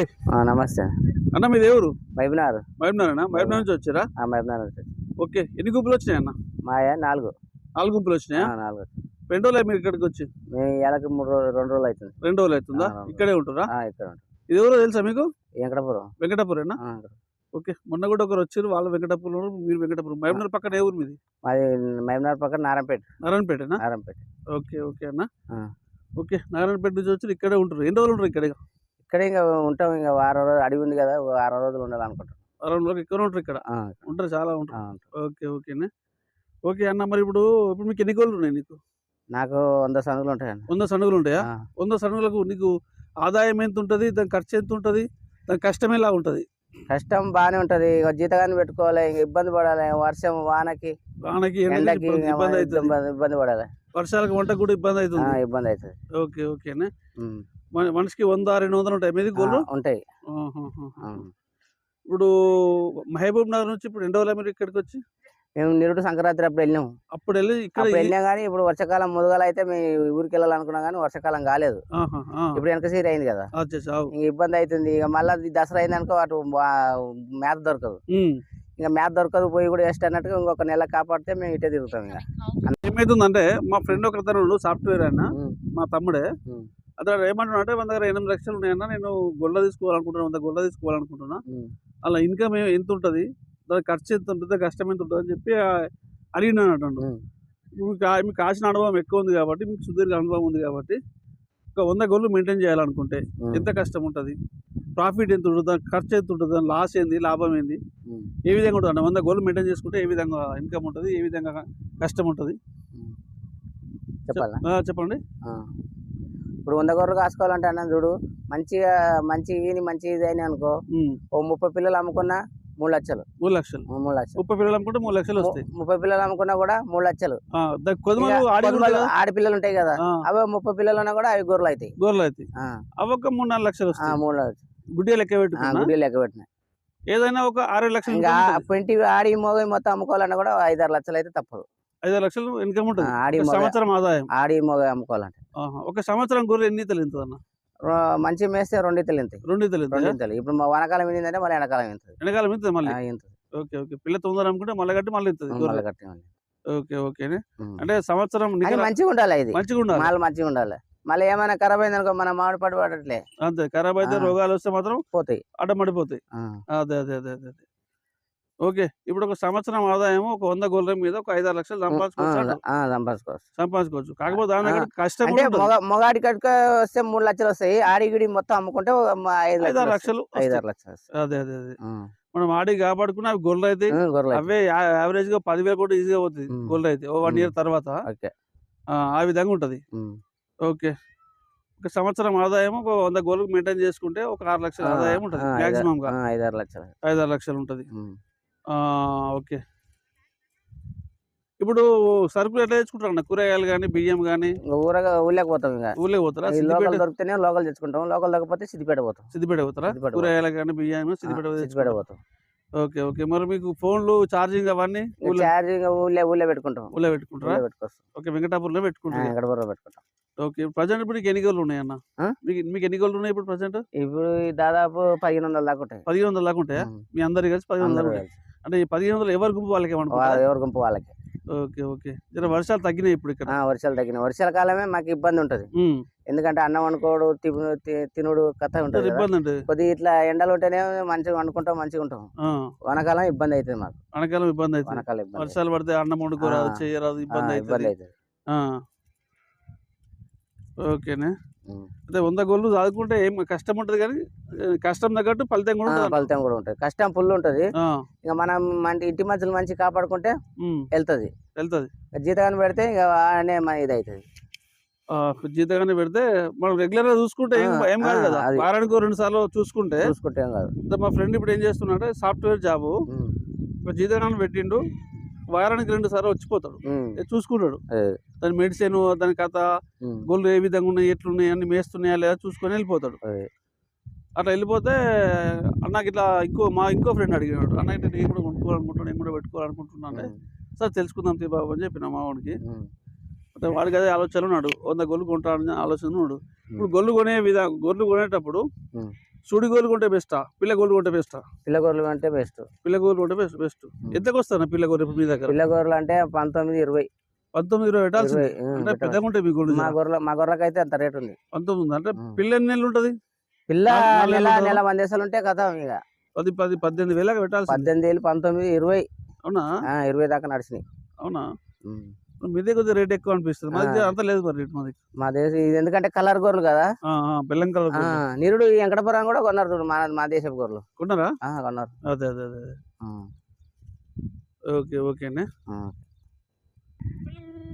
నమస్తే. నమస్తే. అన్న మీది ఎవరు? మైబినార్ మహబూబ్నగర్ మహబూబ్నగర్ నుంచి వచ్చారా? ఆ, మైబినార్ నుంచి. ఓకే. ఎన్ని గుంపులు వచ్చినాయి అన్న మాయ నాలుగు. నాలుగు గుంపులు వచ్చినాయా? నాలుగు. రెండు రోజులు మీరు ఇక్కడికి వచ్చి? మేము ఇళ్ళకి మూడు రోజులు రెండు రోజులు అవుతుంది. రెండు రోజులు అవుతుందా? ఇక్కడే ఉంటురా? ఇక్కడ. ఇది ఎవరో తెలుసా మీకు? వెంకటపురం. వెంకటాపురేనా. ఓకే. మొన్న కూడా ఒకరు వచ్చారు వాళ్ళు వెంకటాపురం మీరు వెంకటాపురం. మహబూబ్నగర్ పక్కన ఏ ఊరు మీది? మాది మైబినార్ పక్కన నారాయణపేట. నారాయణపేటనా? నారాయణపేట. ఓకే ఓకే అన్న. ఓకే. నారాయణపేట నుంచి వచ్చి ఇక్కడే ఉంటారు. ఎన్ని రోజులు ఉంటారు ఇక్కడ? ఇక్కడ ఇంకా ఉంటాం ఇంకా వారం రోజులు అడవి ఉంది కదా ఒక వారం రోజులు ఉండాలనుకుంటాం వారం రోజులు ఇక్కడ ఉంటారు ఇక్కడ? ఉంటారు చాలా ఉంటారు. ఉంటాం. ఓకే ఓకేనే ఓకే అన్న మరి ఇప్పుడు ఇప్పుడు మీకు ఎన్ని గోళ్ళు ఉన్నాయి నీకు? నాకు వంద సందులు ఉంటాయండి వంద సనుగులు ఉంటాయా? వంద సనుగులకు నీకు ఆదాయం ఎంత ఉంటుంది దాని ఖర్చు ఎంత ఉంటుంది దాని కష్టం ఎలా ఉంటుంది? కష్టం బాగానే ఉంటది. ఇక జీతగాన్ని పెట్టుకోవాలి ఇంకా ఇబ్బంది పడాలి. వర్షం వానకి వానకి ఎండకి ఇబ్బంది ఇబ్బంది పడాలి. వర్షాలకు వంటకు కూడా ఇబ్బంది అవుతుంది? ఇబ్బంది అవుతుంది. ఓకే ఓకేనే మనిషికి వంద రెండు వందలు ఉంటాయి. మీది గోళ్ళు ఉంటాయి. ఇప్పుడు మహబూబ్ నగర్ నుంచి ఇప్పుడు ఎన్ని రోజులు మీరు ఇక్కడికి వచ్చి? మేము నిరుడు సంక్రాంతి అప్పుడు వెళ్ళినాం. అప్పుడు వెళ్ళి ఇక్కడ వెళ్ళినా కానీ ఇప్పుడు వర్షాకాలం ముదుగల అయితే మీ ఊరికి వెళ్ళాలనుకున్నా కానీ వర్షాకాలం కాలేదు. ఇప్పుడు వెనక సీర అయింది కదా. ఇబ్బంది అవుతుంది. ఇక మళ్ళీ దసరా అయింది అనుకో అటు మేత దొరకదు. ఇంకా మేత దొరకదు పోయి కూడా వేస్ట్ అన్నట్టుగా ఇంకొక నెల కాపాడితే మేము ఇటే తిరుగుతాం ఇక. ఏమైతుందంటే మా ఫ్రెండ్ ఒక అతను సాఫ్ట్వేర్ ఉమ్, మా తమ్ముడే. అతను ఏమంటున్నా అంటే మన దగ్గర ఎనిమిది లక్షలు ఉన్నాయన్నా నేను గొల్ల తీసుకోవాలనుకుంటున్నా వంద గొల్ల తీసుకోవాలనుకుంటున్నా. అలా ఇన్కమ్ ఎంత ఉంటుంది దాని ఖర్చు ఎంత ఉంటుంది కష్టం ఎంత ఉంటుంది అని చెప్పి అడిగినాను అంటాడు. మీకు కాసిన అనుభవం ఎక్కువ ఉంది కాబట్టి మీకు సుదీర్ఘ అనుభవం ఉంది కాబట్టి ఒక వంద గొల్లు మెయింటైన్ చేయాలనుకుంటే ఎంత కష్టం ఉంటుంది? ప్రాఫిట్ ఎంత ఉంటుంది? దాని ఖర్చు ఎంత ఉంటుంది? దాని లాస్ ఏంది? లాభం ఏంది? ఏ విధంగా ఉంటుంది వంద గోల్ మెయింటైన్ చేసుకుంటే ఏ విధంగా ఇన్కమ్ ఉంటుంది? ఏ విధంగా కష్టం ఉంటుంది? చెప్పండి. ఇప్పుడు వంద గొర్రెలు కాసుకోవాలంటే అన్న చూడు మంచిగా మంచి ఈని మంచి ఇది అయినా అనుకో ఓ ముప్పై పిల్లలు అమ్ముకున్నా మూడు లక్షలు. మూడు లక్షలు. మూడు లక్షలు. ముప్పై పిల్లలు అమ్ముకుంటే మూడు లక్షలు వస్తాయి. ముప్పై పిల్లలు అమ్ముకున్నా కూడా మూడు లక్షలు. ఆడపిల్లలు ఉంటాయి కదా? అవే ముప్పై పిల్లలు ఉన్నా కూడా అవి గొర్రెలు అవుతాయి. గోర్లు అయితే ఆ, అవొక్క మూడు నాలుగు లక్షలు మూడు లక్షలు. గుడ్డే లెక్క ఆ, పెట్టుకున్నా? గుడ్డి లెక్క పెట్టినాయి ఏదైనా ఒక ఆరు లక్షలు ఇంకా. పెంటి ఆడి మోగ మొత్తం అమ్ముకోవాలన్నా కూడా ఐదారు లక్షలు అయితే తప్పదు. ఐదు లక్షలు ఇన్కమ్ ఉంటుంది. ఆడి ఒక సంవత్సరం ఆదాయం. ఆడి మోగ అమ్ముకోవాలంటే. ఒక సంవత్సరం గొర్రె ఎన్ని రో- మంచి మేస్తే రెండు ఇతలు ఇంతాయి. రెండు ఎంత రెండు ఇంతలు ఇప్పుడు మా వానకాలం ఏంటంటే మళ్ళీ ఎండాకాలం ఇంతది. వెనకాలం ఎంత మళ్ళీ? ఇంతది. Okay okay. పిల్ల తొందర అమ్ముకుంటే మళ్ళీ కట్టి మళ్ళీ ఇస్తుంది మళ్ళీ కట్టి మళ్ళీ. ఓకే ఓకేనే ఉమ్. అంటే సంవత్సరం మంచిగా ఉండాలి ఇది మంచిగా ఉండాలి. మాలు మంచిగా ఉండాలి. మళ్ళీ ఏమైనా ఖరాబ్ అయింది అనుకో మన మామిడి పడి పడట్లే. అంతే. ఖరాబ్ అయితే. రోగాలు వస్తే మాత్రం పోతాయి. అడ్డమడిపోతాయి అదే అదే అదే అదే. ఓకే. ఇప్పుడు ఒక సంవత్సరం ఆదాయం ఒక వంద గొర్రెల మీద ఒక ఐదారు లక్షలు సంపాదించుకోవచ్చు సంపాదించుకోవచ్చు. సంపాదించుకోవచ్చు. కాకపోతే దాని కష్టం మొగాడి కట్టుక వస్తే మూడు లక్షలు వస్తాయి. ఆడిగిడి మొత్తం అమ్ముకుంటే ఐదారు లక్షలు. ఐదారు లక్షలు అదే అదే అదే. మనం ఆడి కాపాడుకున్న అవి గొర్రెలు అయితే. అవే యావరేజ్గా పదివేలు కూడా ఈజీగా పోతుంది ఉమ్. గొర్రెలు అయితే ఓ వన్. ఇయర్ తర్వాత ఓకే. ఆ, విధంగా ఉంటది. ఓకే. ఒక సంవత్సరం ఆదాయం ఒక వంద గోళ్ళకు మెయింటైన్ చేసుకుంటే ఒక ఆరు లక్షల ఆదాయం ఉంటుంది మాక్సిమం ఐదారు లక్షలు. ఐదారు లక్షలు ఉంటుంది. ఓకే. ఇప్పుడు సరుకులు ఎట్లా తెచ్చుకుంటారు అన్న? కూరగాయలు కానీ బియ్యం కానీ ఊరగా ఊళ్ళకి పోతాం ఇంకా. ఊళ్ళో పోతారా? లోకల్ దొరికితేనే లోకల్ తెచ్చుకుంటాం. లోకల్ దొరకపోతే సిద్దిపేట పోతాం. సిద్దిపేట పోతారా? కూరగాయలు కానీ బియ్యం ఆ, సిద్దిపేట? పోతాం. Okay okay. మరి మీకు ఫోన్లు ఛార్జింగ్ అవన్నీ ఛార్జింగ్ ఊళ్ళే ఊళ్ళే పెట్టుకుంటాం. ఊళ్ళో పెట్టుకుంటారా? పెట్టుకొస్తాం. ఓకే వెంకటాపూర్లో ఇక్కడ బుర్ర పెట్టుకుంటాం. ఓకే ప్రజెంట్ ఇప్పుడు ఎన్ని గోళ్ళు ఉన్నాయి అన్న? మీకు మీకు ఎన్ని గోళ్ళు ఉన్నాయి ఇప్పుడు ప్రజెంట్? ఇప్పుడు దాదాపు పదిహేను వందల దాకా ఉంటాయి. పదిహేను వందల దాకా ఉంటాయా. మీ అందరు కలిసి పదిహేను వందలు. అంటే ఈ పదిహేను వందలు ఎవరి గుంపు వాళ్ళకి ఏమనుకుంటారు ఎవరి గుంపు వాళ్ళకి. Okay okay. జర వర్షాలు తగ్గినాయి ఇప్పుడు ఇక్కడ. వర్షాలు తగ్గినాయి. వర్షాల కాలమే మాకు ఇబ్బంది ఉంటుంది. ఎందుకంటే అన్నం తి- తినుడు కథ ఉంటుంది. ఇబ్బంది అంటే కొద్దిగా ఇట్లా ఎండలు ఉంటేనే మంచిగా వండుకుంటాం మంచిగా ఉంటాం. వానకాలం ఇబ్బంది అవుతుంది మాకు. అనకాలం ఇబ్బంది అవుతుంది వానకాలం ఇబ్బంది. వర్షాలు పడితే అన్నం వండుకోరాదు. చేయరాదు ఇబ్బంది ఇబ్బంది అవుతుంది అవుతుంది ఓకేనే. అదే వంద గోళ్ళు చదువుకుంటే ఏం కష్టం ఉంటుంది కానీ కష్టం తగ్గట్టు ఫలితం కూడా ఫలితం కూడా ఉంటుంది. కష్టం ఫుల్ ఉంటుంది. ఇక మనం మన ఇంటి మధ్యలో మంచి కాపాడుకుంటే వెళ్తుంది. వెళ్తుంది. జీతగాని పెడితే ఇక మన ఇది అవుతుంది జీతగానే పెడితే మనం రెగ్యులర్గా చూసుకుంటే ఏం కాదు కదా. వారానికి రెండు సార్లు చూసుకుంటే చూసుకుంటే ఏం కాదు. అంటే మా ఫ్రెండ్ ఇప్పుడు ఏం చేస్తున్నాడంటే సాఫ్ట్వేర్ జాబు. జీతగానే పెట్టిండు. వారానికి రెండు సార్లు వచ్చిపోతాడు చూసుకుంటాడు. దాని మెడిసిన్ దాని కథ. గోళ్ళు ఏ విధంగా ఉన్నాయి ఎట్లున్నాయి అన్ని మేస్తున్నాయా లేదా చూసుకొని వెళ్ళిపోతాడు. అట్లా వెళ్ళిపోతే అన్నకి ఇట్లా ఇంకో మా ఇంకో ఫ్రెండ్ అడిగినాడు అన్న ఇట్లా నేను కూడా కొనుక్కోవాలనుకుంటున్నాను నేను కూడా పెట్టుకోవాలనుకుంటున్నాను. సార్ తెలుసుకుందాం తీ బాబు అని చెప్పిన మా వాడికి. అంటే వాడికి అదే ఆలోచన ఉన్నాడు వంద గొల్లు కొంటాడని ఆలోచన ఉన్నాడు ఇప్పుడు గొల్లు కొనే విధా గొర్రెలు కొనేటప్పుడు ఉమ్. సూడి గోలు కొంటే బెస్టా పిల్ల గోలు కొంటే బెస్టా పిల్ల గొర్రెలు అంటే బెస్ట్ పిల్ల గోలు కొంటే బెస్ట్ బెస్ట్ ఎంతకు వస్తాను పిల్ల గోలు ఇప్పుడు మీ దగ్గర? పిల్ల గొర్రెలు అంటే పంతొమ్మిది ఇరవై. పంతొమ్మిది ఇరవై పెట్టాల్సింది? ఇరవై అంటే పెట్టాలి. పెద్దగా ఉంటాయి మీ గోల్డ్ మా గొర్రెల మా గొర్రెకి అయితే అంత రేట్ ఉంది. పంతొమ్మిది ఉంది. అంటే ఉమ్. పిల్ల ఎన్ని నెలలు ఉంటుంది? పిల్ల నాలుగు- నెల నెల మందేశాలు ఉంటే కదా ఇక. పది పది పద్దెనిమిది వేలకు పెట్టాల్సింది. పద్దెనిమిది వేలు పంతొమ్మిది ఇరవై. అవునా? ఆ, ఇరవై దాకా నడిచినాయి. అవునా? ఉమ్. మీదే కొద్దిగా రేట్ ఎక్కువ అనిపిస్తుంది. మా దగ్గర. అంత లేదు మరి రేట్ మాది. మా దేశం ఇది ఎందుకంటే కలర్ గొర్రెలు కదా. బెల్లం కలర్ ఆ, నిరుడు ఈ వెంకటపురం కూడా కొన్నారు చూడు మా మా దేశపు గొర్రెలు కొన్నారా? ఆ, కొన్నారు. అదే అదే అదే ఓకే ఓకేనే ఉమ్.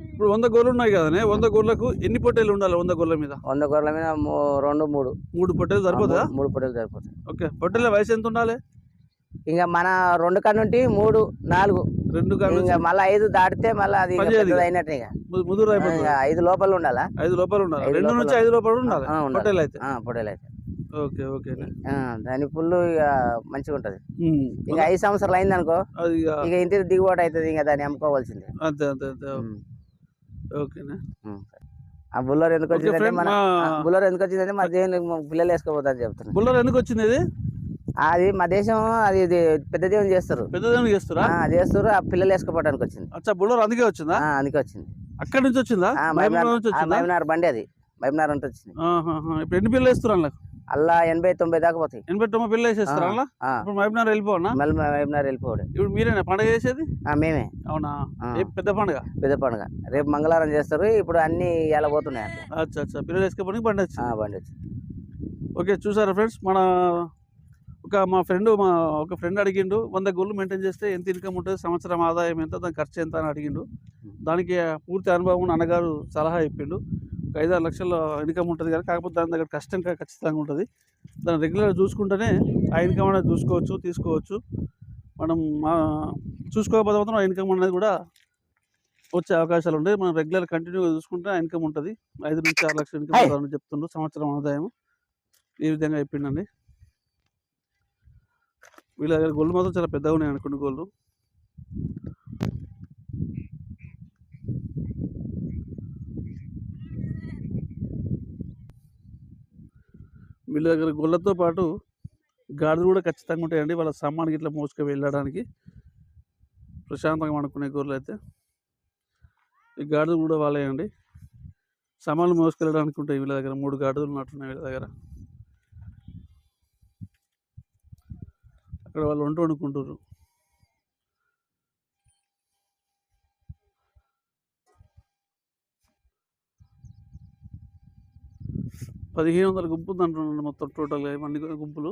ఇప్పుడు వంద గోర్లు ఉన్నాయి కదనే వంద గోర్లకు ఎన్ని పొట్టేలు ఉండాలి వంద గోర్ల మీద? వంద గొర్రెల మీద మూ- రెండు మూడు. మూడు పొట్టేలు సరిపోతుందా? మూడు- మూడు పొట్టెలు సరిపోతాయి. ఓకే పొట్టేల వయసు ఎంత ఉండాలి? ఇంకా మన రెండు కాడ నుండి మూడు నాలుగు. రెండు మళ్ళీ ఐదు దాటితే మళ్ళీ అది ఇక. అయినట్టు ముదురు ఐదు లోపల ఉండాలా? ఐదు లోపల ఉండాలి? రెండు నుంచి ఐదు లోపల ఉండాలి. పొట్టేలు అయితే. ఆ, పొట్టేలు అయితే. ఓకే ఓకేనే ఆ, దాని పుల్లు ఇక మంచిగా ఉంటది. ఇంకా ఐదు సంవత్సరాలు అయింది అనుకో ఇక ఇంటి దిగుబాటు అవుతుంది ఇంకా దాన్ని అమ్ముకోవాల్సిందే. అంతే అంతే ఓకేనే. ఆ బుల్లర్ ఎందుకు ఓకే వచ్చిందంటే ఫ్రెండ్ మన బుల్లర్ ఎందుకు వచ్చిందంటే మా దేవుని పిల్లలు వేసుకోపోతారు చెప్తున్నా. బుల్లర్ ఎందుకు వచ్చింది ఇది? అది మా దేశం అది ఇది పెద్ద దేవుని చేస్తారు. పెద్దదేమి చేస్తారా? ఆ, చేస్తారు. ఆ పిల్లలు వేసుకోపోవడానికి వచ్చింది. అచ్చా బుల్లర్ అందుకే వచ్చిందా? ఆ, అందుకే వచ్చింది. అక్కడి నుంచి వచ్చిందా? ఆ, నుంచి ఆ, వచ్చిందా మైమనార్ బండి అది. మైమనార్ అంటే వచ్చింది. ఆహాహా. ఇప్పుడు ఎన్ని పిల్లలు వేస్తున్నారు అందులో? అల్లా ఎనభై తొంభై దాకా పోతాయి. ఎనభై తొమ్మిది పిల్లలు వేసేస్తారా అందులో? ఆ, ఇప్పుడు మహబూబ్నగర్ వెళ్ళిపోనా మళ్ళీ మైమనార్ వెళ్ళిపోవడే ఇప్పుడు మీరేనా? పండగ చేసేది? ఆ, మేమే. అవునా? ఆ. ఏ పెద్ద పండుగ? పెద్ద పండుగ. రేపు మంగళవారం చేస్తారు. ఇప్పుడు అన్ని ఇలా పోతున్నాయి అంటే అచ్చా అచ్చా. పిల్లలు వేసుకోవడానికి బండి ఆ, వచ్చింది బండి వచ్చింది. ఓకే చూసారా ఫ్రెండ్స్? మన ఒక మా ఫ్రెండ్ మా ఒక ఫ్రెండ్ అడిగిండు వంద గోళ్ళు మెయింటైన్ చేస్తే ఎంత ఇన్కమ్ ఉంటుంది? సంవత్సరం ఆదాయం ఎంత? దాని ఖర్చు ఎంత? అని అడిగిండు. దానికి పూర్తి అనుభవం అన్నగారు సలహా చెప్పిండు ఒక ఐదారు లక్షల ఇన్కమ్ ఉంటుంది కానీ కాకపోతే దాని దగ్గర కష్టం ఖచ్చితంగా ఉంటుంది. దాన్ని రెగ్యులర్ చూసుకుంటేనే ఆ ఇన్కమ్ అనేది చూసుకోవచ్చు తీసుకోవచ్చు. మనం మా చూసుకోకపోతే మాత్రం ఆ ఇన్కమ్ అనేది కూడా వచ్చే అవకాశాలు ఉంటాయి. మనం రెగ్యులర్ కంటిన్యూగా చూసుకుంటే ఆ ఇన్కమ్ ఉంటుంది. ఐదు నుంచి ఆరు లక్షల ఇన్కమ్ చెప్తుండ్రు సంవత్సరం ఆదాయం ఈ విధంగా చెప్పిండండి. వీళ్ళ దగ్గర గోళ్ళు మాత్రం చాలా పెద్దగా ఉన్నాయి అనుకుంటు గోళ్ళు వీళ్ళ దగ్గర గొల్లతో పాటు గాడిదలు కూడా ఖచ్చితంగా ఉంటాయండి. వాళ్ళ సామాన్కి ఇట్లా మోసుకు వెళ్ళడానికి ప్రశాంతంగా వండుకునే గొర్రెలు అయితే. ఈ గాడిదలు కూడా వాళ్ళేయండి సామాన్లు మోసుకెళ్ళడానికి ఉంటాయి వీళ్ళ దగ్గర. మూడు గాడిదలు ఉన్నట్టున్నాయి వీళ్ళ దగ్గర. అక్కడ వాళ్ళు వంట వండుకుంటారు పదిహేను వందల గుంపు ఉంది అంటున్నాను మొత్తం టోటల్గా ఇవన్నీ గుంపులు.